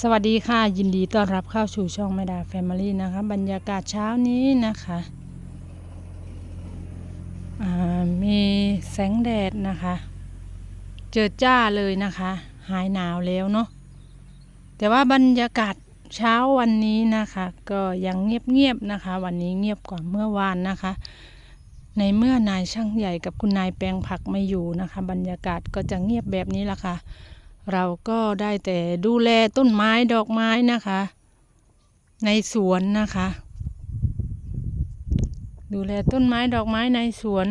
สวัสดีค่ะ ยินดีต้อนรับเข้าสู่ช่องแม่ดาแฟมิลี่นะคะ บรรยากาศเช้านี้นะคะมีแสงแดดนะคะ เจอจ้าเลยนะคะ หายหนาวแล้วเนาะแต่ว่าบรรยากาศเช้าวันนี้นะคะ ก็ยังเงียบๆนะคะ วันนี้เงียบกว่าเมื่อวานนะคะ ในเมื่อนายช่างใหญ่กับคุณนายแปลงผักไม่อยู่นะคะ บรรยากาศก็จะเงียบแบบนี้ละค่ะ เราก็ได้แต่ดูแลต้นไม้ดอกไม้นะคะ ในสวนนะคะ ดูแลต้นไม้ดอกไม้ในสวน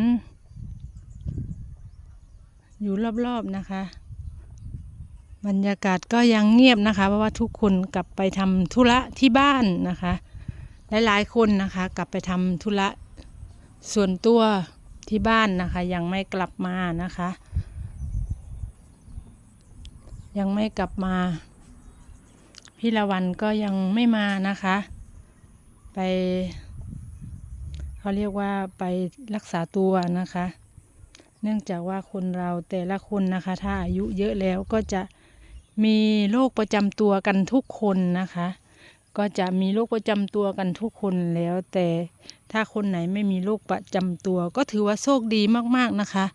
อยู่รอบๆนะคะ บรรยากาศก็ยังเงียบนะคะ เพราะว่าทุกคนกลับไปทำธุระที่บ้านนะคะ หลายๆคนนะคะ กลับไปทำธุระส่วนตัวที่บ้านนะคะ ยังไม่กลับมานะคะ ยังไม่กลับมา พี่ละวันก็ยังไม่มานะคะ ไปเขาเรียกว่าไปรักษาตัวนะคะ เนื่องจากว่าคนเราแต่ละคนนะคะ ถ้าอายุเยอะแล้วก็จะมีโรคประจำตัวกันทุกคนนะคะ ก็จะมีโรคประจำตัวกันทุกคนแล้ว แต่ถ้าคนไหนไม่มีโรคประจำตัว ก็ถือว่าโชคดีมากๆนะคะ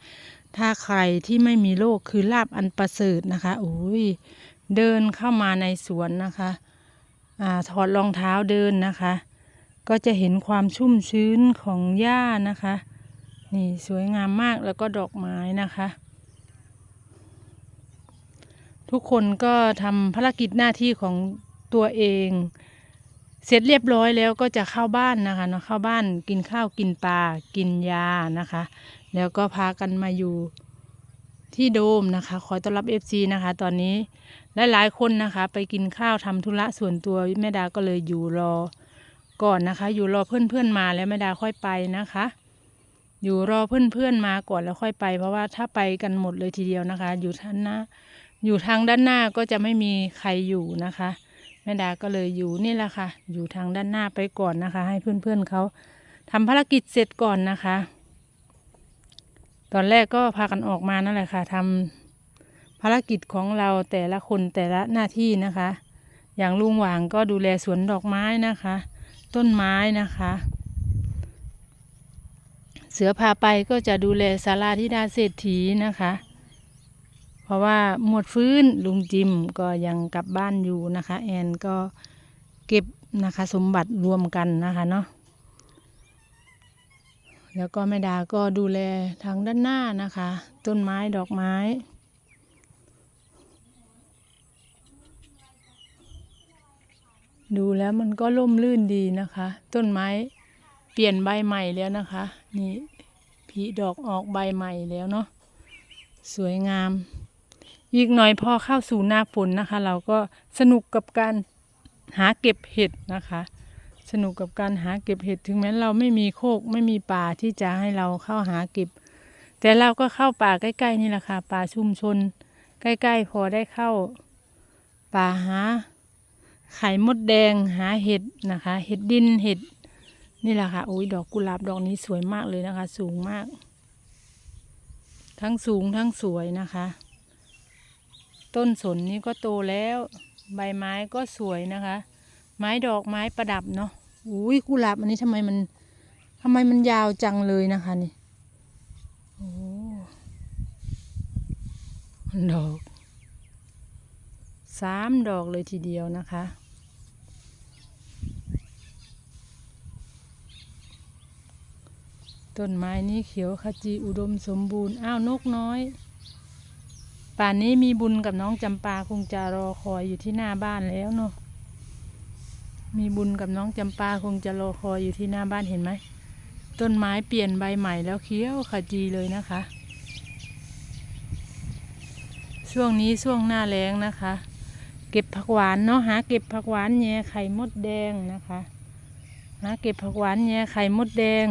ถ้าใครที่ไม่มีโรคคือลาบอันประเสริฐนะคะโอ้ยเดินเข้ามาในสวนนะคะอ่าถอดรองเท้าเดินนะคะ ก็จะเห็นความชุ่มชื้นของหญ้านะคะ นี่สวยงามมากแล้วก็ดอกไม้นะคะ ทุกคนก็ทำภารกิจหน้าที่ของตัวเอง เสร็จเรียบร้อยแล้วก็จะเข้าบ้านนะคะเนาะเข้าบ้านกินข้าวกินปลากินยานะคะ แล้วก็พากันมาอยู่ที่โดมนะคะคอยต้อนรับ FC นะคะ ตอนนี้หลายๆคนนะคะ ไปกินข้าวทำธุระส่วนตัวแม่ดาก็เลยอยู่รอก่อนนะคะ อยู่รอเพื่อนๆมาแล้วแม่ดาค่อยไปนะคะ อยู่รอเพื่อนๆมาก่อนแล้วค่อยไป เพราะว่าถ้าไปกันหมดเลยทีเดียวนะคะ อยู่ทางหน้าอยู่ทางด้านหน้าก็จะไม่มีใครอยู่นะคะ แม่ดาก็เลยอยู่นี่แหละค่ะ อยู่ทางด้านหน้าไปก่อนนะคะ ให้เพื่อนๆเขาทำภารกิจเสร็จก่อนนะคะ ตอนแรกก็พากันออกมานั่นแหละค่ะทำภารกิจของเราแต่ละคนแต่ละหน้าที่นะคะ อย่างลุงหว่างก็ดูแลสวนดอกไม้นะคะ ต้นไม้นะคะ เสือพาไปก็จะดูแลศาลาธิดาเศรษฐีนะคะ ราะว่าหมดฟื้นลุงจิมก็ยังกลับบ้านอยู่นะคะ แอนก็เก็บนะคะสมบัติรวมกันนะคะเนาะแล้วก็แม่ดาก็ดูแลทางด้านหน้านะคะ ต้นไม้ดอกไม้ ดูแล้วมันก็ร่มรื่นดีนะคะ ต้นไม้เปลี่ยนใบใหม่แล้วนะคะ นี่ผีดอกออกใบใหม่แล้วเนาะสวยงาม อีกหน่อยพอเข้าสู่หน้าฝนนะคะ เราก็สนุกกับการหาเก็บเห็ดนะคะ สนุกกับการหาเก็บเห็ดถึงแม้เราไม่มีโคกไม่มีป่าที่จะให้เราเข้าหาเก็บ แต่เราก็เข้าป่าใกล้ ๆ นี่แหละค่ะป่าชุมชน ใกล้ ๆ พอได้เข้า ป่าหาไข่มดแดงหาเห็ดนะคะ เห็ดดินเห็ดนี่แหละค่ะโอ้ยดอกกุหลาบดอกนี้สวยมากเลยนะคะ สูงมาก ทั้งสูงทั้งสวยนะคะ ต้นสนนี้ก็โตแล้ว ใบไม้ก็สวยนะคะ ไม้ดอกไม้ประดับเนาะอุ้ยกุหลาบอันนี้ทำไมมันทำไมมันยาวจังเลยนะคะนี่โอ้ดอกสามดอกเลยทีเดียวนะคะต้นไม้นี้เขียวขจีอุดมสมบูรณ์ อ้าวนกน้อย ป่านนี้มีบุญกับน้องจำปาคงจะรอคอยอยู่ที่หน้าบ้านแล้วเนาะมีบุญกับน้องจำปาคงจะรอคอยอยู่ที่หน้าบ้านเห็นไหมต้นไม้เปลี่ยนใบใหม่แล้วเขียวขจีเลยนะคะ ช่วงนี้ช่วงหน้าแล้งนะคะ เก็บผักหวานเนาะหาเก็บผักหวานแย่ไข่มดแดงนะคะหาเก็บผักหวานแย่ไข่มดแดง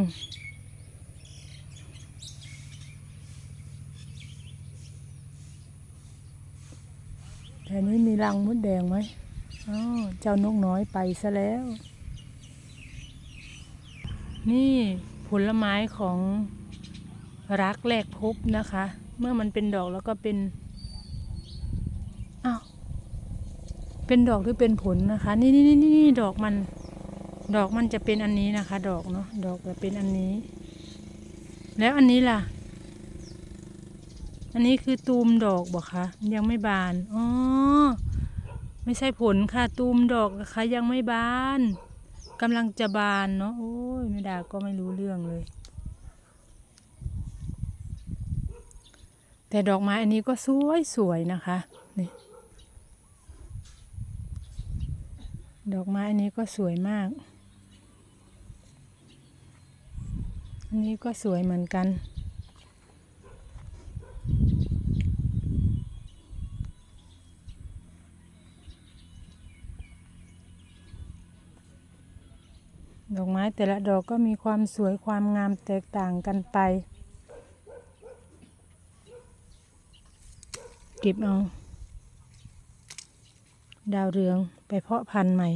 แถวนี้มีรังมดแดงไหมอ๋อเจ้านกน้อยไปซะแล้ว นี่ผลไม้ของรักแรกพบนะคะ เมื่อมันเป็นดอกแล้วก็เป็นอ้าวเป็นดอกหรือเป็นผลนะคะ นี่นี่นี่นี่ดอกมัน ดอกมันจะเป็นอันนี้นะคะ ดอกเนาะดอกจะเป็นอันนี้ แล้วอันนี้ล่ะ อันนี้คือตูมดอกบอกคะยังไม่บานอ๋อไม่ใช่ผลค่ะตูมดอกนะคะยังไม่บานกำลังจะบานเนาะโอ้ยไม่ดาก็ไม่รู้เรื่องเลย แต่ดอกไม้อันนี้ก็สวยสวยๆนะคะนี่ดอกไม้อันนี้ก็สวยมาก อันนี้ก็สวยเหมือนกัน ดอกไม้แต่ละดอกก็มีความสวยความงามแตกต่างกันไป เก็บเอาดาวเรืองไปเพาะพันธุ์ใหม่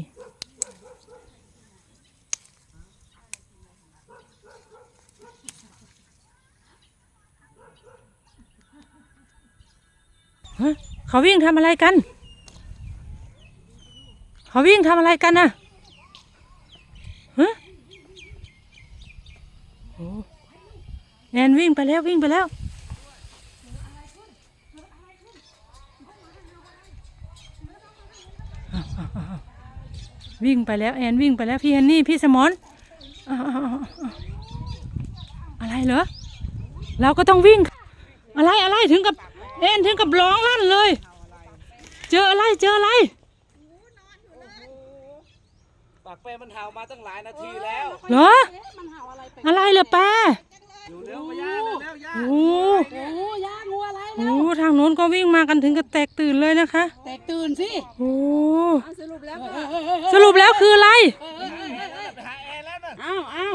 เขาวิ่งทำอะไรกัน เขาวิ่งทำอะไรกันน่ะ ฮะโอ้แอน วิ่งไปแล้ววิ่งไปแล้ว วิ่งไปแล้วแอนวิ่งไปแล้วพี่แอนนี่พี่สมอนอ้าวอ้าวอ้าวอ้าวอะไรเหรอเราก็ต้องวิ่ง อะไรอะไรถึงกับแอนถึงกับร้องลั่นเลย เจออะไรเจออะไรปากเป้มันเห่ามาตั้งหลายนาทีแล้วเหรออะไรเหรอแปร อยู่เร็วมาย่าเร็วเร็วย่าโอ้โอ้ยางูอะไรโหทางโน้นก็วิ่งมากันถึงกับแตกตื่นเลยนะคะ แตกตื่นสิโอ้สรุปแล้วก็สรุปแล้วคืออะไร ไปหาแอร์แล้วน่ะอ้าวอ้าว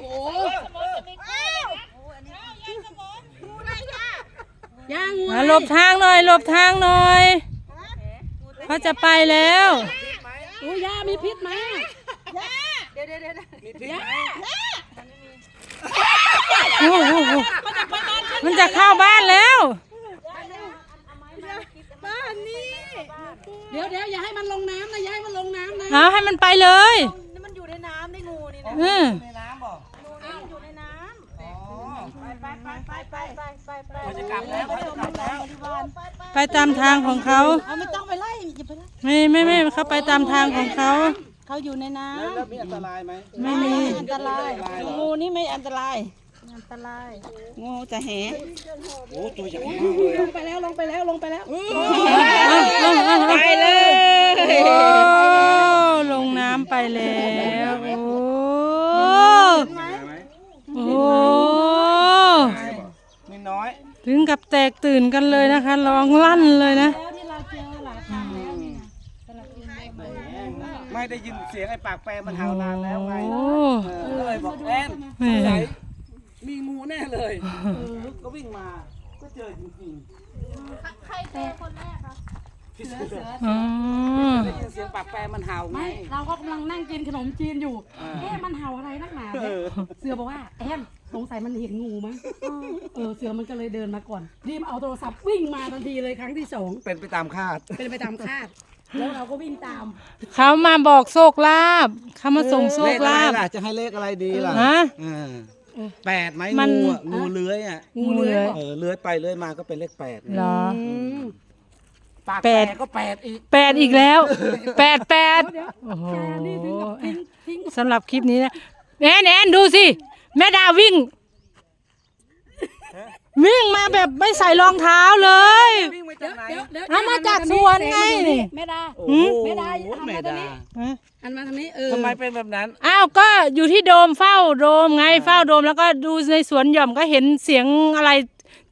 โอ้ยา งูมาหลบทางหน่อยหลบทางหน่อยเขาจะไปแล้วโอ้ยามีพิษไหมมีพริกไหมโอ้โหมันจะเข้าบ้านแล้วเดี๋ยวเดี๋ยวอย่าให้มันลงน้ำนะอย่าให้มันลงน้ำนะเอาให้มันไปเลย มันอยู่ในน้ำในงูนี่นะ เออ ในน้ำบอก มันอยู่ในน้ อ๋อำไปไป ไปไปไปไปไปไปเขาจะกลับแล้วเขาจะกลับแล้วไปตามทางของเขา เอาไม่ต้องไปไล่อย่าไปไล่ไม่ไม่ไม่เขาไปตามทางของเขา เขาอยู่ในน้แล้วแล้วมีอันตรายไหมไม่มีำอันตรายงูนี่ไม่อันตรายอันตรายงูจะแหโอ้ตัวใหญ่มากเลยลงไปแล้วลงไปแล้วลงไปแล้วไปเลย โอ้ลงน้ำไปแล้ว โอ้ ไหม โอ้ มีน้อย ถึงกับแตกตื่นกันเลยนะคะร้องลั่นเลยนะไม่ได้ยินเสียงไอ้ปากแปรมันเห่านานแล้วไงโอ้ เออก็เลยบอกแอนแม่ไหนมีงูแน่เลยก็วิ่งมา ก็เจอจริงๆใครเจอคนแรกคะพี่เสื ออ๋อได้ยินเสียงปากแปรมันเห่าไง ไม่เราก็กำลังนั่งกินขนมจีนอยู่เอ๊ะมันเห่าอะไรนักหนาเนี่ยเสือบอกว่าแอนสงสัยมันเห็นงูมั้งเออเสือมันก็เลยเดินมาก่อน รีบเอาโทรศัพท์วิ่งมาทันทีเลยครั้งที่สองเป็นไปตามคาด เป็นไปตามคาด แล้วเราก็วิ่งตาม เขามาบอกโชคลาภเขามาส่งโชเลคขอะไรลาภ ล่ะ จะให้เลขอะไรดีล่ะฮะเออแปดไหมมัน งูอะงูเลื้อยอะงูเลื้อย เออเลื้อยไปเลื้อยมาก็เป็นเลขแปดไงเหรอ อืม ปากแปแปดดก็แปดอีก แปดอีกแล้วแปดแปดโอ้โหนี่ถึงกับทิ้งทิ้งสำหรับคลิปนี้นะแอนแอนดูสิ แม่ดาวิ่ง วิ่งมาแบบไม่ใส่รองเท้าเลย วิ่งมาจากไหนเดี๋ยวเดี๋ยวเอามาจากสวนไงนี่ แม่ดา โอ้โหแม่ดาแม่หันมาทางดานี้ฮะหันมาทางนี้เออทำไมเป็นแบบนั้น อ้าวก็อยู่ที่โดมเฝ้าโดมไงเฝ้าโดมแล้วก็ดูในสวนหย่อมก็เห็นเสียงอะไร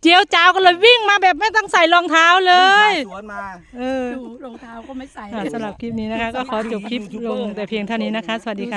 เจียวจ้าวก็เลยวิ่งมาแบบไม่ต้องใส่รองเท้าเลยสวนมา เออดูรองเท้าก็ไม่ใส่ อะสำหรับคลิปนี้นะคะ ก็ขอจบคลิปลงแต่เพียงเท่านี้นะคะ สวัสดีค่ะ